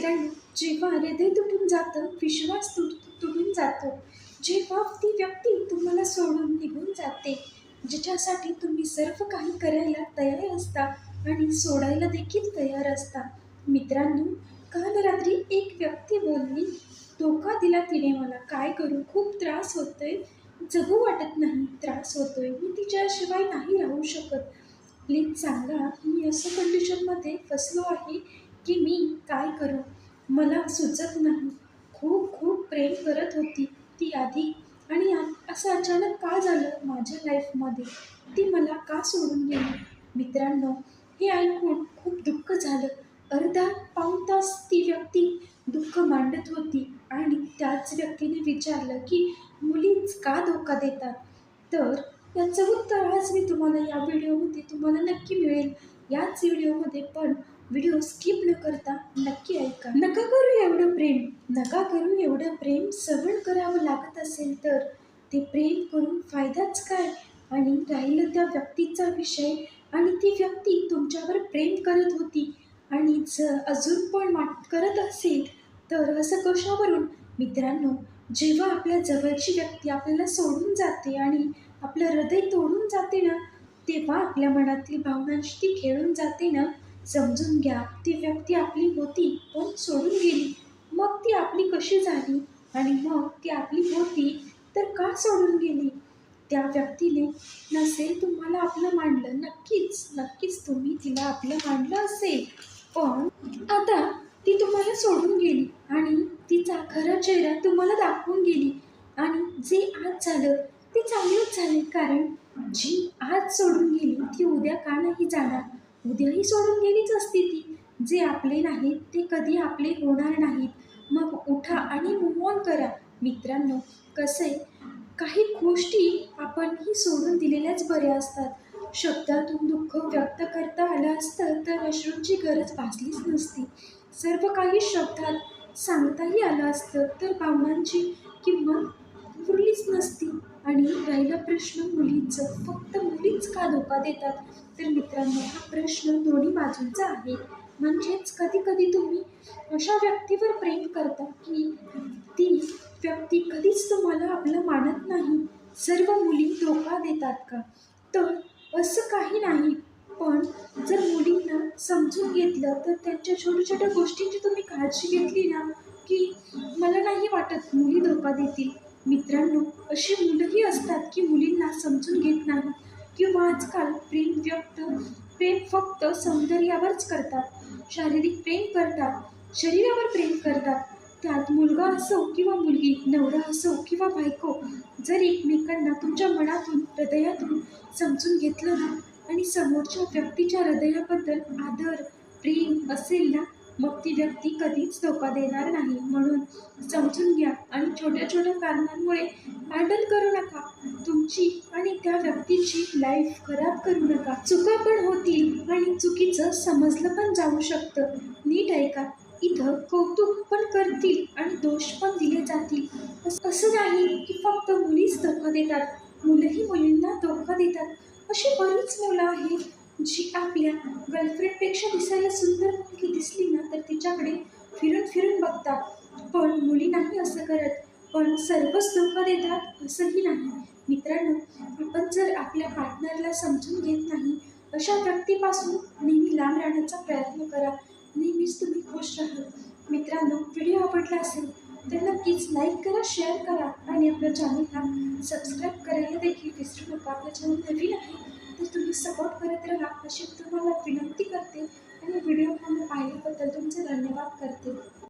मित्रांनो जेव्हा हृदय तुटून जातं विश्वास तुट तुटून जातो. जेव्हा ती व्यक्ती तुम्हाला सोडून निघून जाते जिच्यासाठी तुम्ही सर्व काही करायला तयार असता आणि सोडायला देखील तयार असता. मित्रांनो काल रात्री एक व्यक्ती बोलली धोका दिला तिने मला. काय करू? खूप त्रास होतोय. जगू वाटत नाही. त्रास होतोय. मी तिच्याशिवाय नाही राहू शकत. प्लीज सांगा मी असं कंडिशनमध्ये फसलो आहे की मी काय करू? मला सुचत नाही. खूप खूप प्रेम करत होती ती आधी. आणि आ- असं अचानक का झालं माझ्या लाईफमध्ये? ती मला का सोडून गेली? मित्रांनो हे ऐकून खूप दुःख झालं. अर्धा पाऊण तास ती व्यक्ती दुःख मांडत होती आणि त्याच व्यक्तीने विचारलं की मुलीच का धोका देतात? तर याचं उत्तर आज मी तुम्हाला या व्हिडिओमध्ये तुम्हाला नक्की मिळेल. याच व्हिडिओमध्ये पण व्हिडिओ स्किप न करता नक्की ऐका. नका करू एवढं प्रेम. नका करू एवढं प्रेम सहन करावं लागत असेल तर ते प्रेम करून फायदाच काय? आणि राहिलं त्या व्यक्तीचा विषय आणि ती व्यक्ती तुमच्यावर प्रेम करत होती आणि जर अजून पण वाट करत असेल तर असं कशावरून? मित्रांनो जेव्हा आपल्या जवळची व्यक्ती आपल्याला सोडून जाते आणि आपलं हृदय तोडून जाते ना तेव्हा आपल्या मनातील भावनांशी ती खेळून जाते ना? समजून घ्या. ती व्यक्ती आपली होती पण सोडून गेली. मग ती आपली कशी झाली? आणि मग ती आपली होती तर का सोडून गेली? त्या व्यक्तीने नसेल तुम्हाला आपलं मांडलं. नक्कीच नक्कीच तुम्ही तिला आपलं मांडलं असेल. पण आता ती तुम्हाला सोडून गेली आणि तिचा खरा चेहरा तुम्हाला दाखवून गेली. आणि जे आज झालं ते चांगलंच झाले कारण जी आज सोडून गेली ती उद्या का नाही जाणार? उद्याही सोडून गेलीच असती ती. जे आपले नाहीत ते कधी आपले होणार नाहीत. मग उठा आणि मूव ऑन करा. मित्रांनो कसं? आहे काही गोष्टी आपणही सोडून दिलेल्याच बऱ्या असतात. शब्दातून दुःख व्यक्त करता आलं असतं तर अश्रूंची गरज भासलीच नसती. सर्व काही शब्दात सांगताही आलं असतं तर भावनांची किंमत उरलीच नसती. आणि राहिला प्रश्न मुलींचं फक्त मुलीच का धोका देतात? तर मित्रांनो हा प्रश्न दोन्ही बाजूंचा आहे. म्हणजेच कधी कधी तुम्ही अशा व्यक्तीवर प्रेम करता की ती व्यक्ती कधीच तुम्हाला आपलं मानत नाही. सर्व मुली धोका देतात का? तर असं काही नाही. पण जर मुलींना समजून घेतलं तर त्यांच्या छोट्या छोट्या गोष्टींची तुम्ही काळजी घेतली ना? की मला नाही वाटत मुली धोका देतील. मित्रांनो अशी मुलंही असतात की मुलींना समजून घेत नाही किंवा आजकाल प्रेम व्यक्त प्रेम फक्त सौंदर्यावरच करतात. शारीरिक प्रेम करतात शरीरावर प्रेम करतात. त्यात मुलगा असो किंवा मुलगी नवरा असो किंवा बायको जर एकमेकांना तुमच्या मनातून हृदयातून समजून घेतलं ना आणि समोरच्या व्यक्तीच्या हृदयाबद्दल आदर प्रेम असेल ना मग ती व्यक्ती कधीच धोका देणार नाही. म्हणून समजून घ्या आणि छोट्या छोट्या कारणांमुळे हॅडल करू नका. तुमची आणि त्या व्यक्तीची लाईफ खराब करू नका. चुका पण होतील आणि चुकीचं समजलं पण जाऊ शकतं. नीट ऐका इथं कौतुक पण करतील आणि दोष पण दिले जातील. असं नाही की फक्त मुलीच धोका देतात. मुलंही मुलींना धोका देतात. अशी बरीच मुलं आहेत जी आपल्या गर्लफ्रेंडपेक्षा दिसायला सुंदर मुलगी दिसली तुमच्याकडे फिरून फिरून बघतात पण मुली नाही असं करत. पण सर्वच धोका देतात असंही नाही. मित्रांनो आपण जर आपल्या पार्टनरला समजून घेत नाही अशा व्यक्तीपासून नेहमी लांब राहण्याचा प्रयत्न करा. नेहमीच तुम्ही खुश राहा. मित्रांनो व्हिडिओ आवडला असेल तर नक्कीच लाईक करा शेअर करा आणि आपल्या चॅनलला सबस्क्राईब करायला देखील विसरू नका. आपलं चॅनल नवीन आहे तर तुम्ही सपोर्ट करत राहा अशी तुम्हाला विनंती करते. आणि व्हिडिओ पाहिल्याबद्दल तुमचे धन्यवाद करते.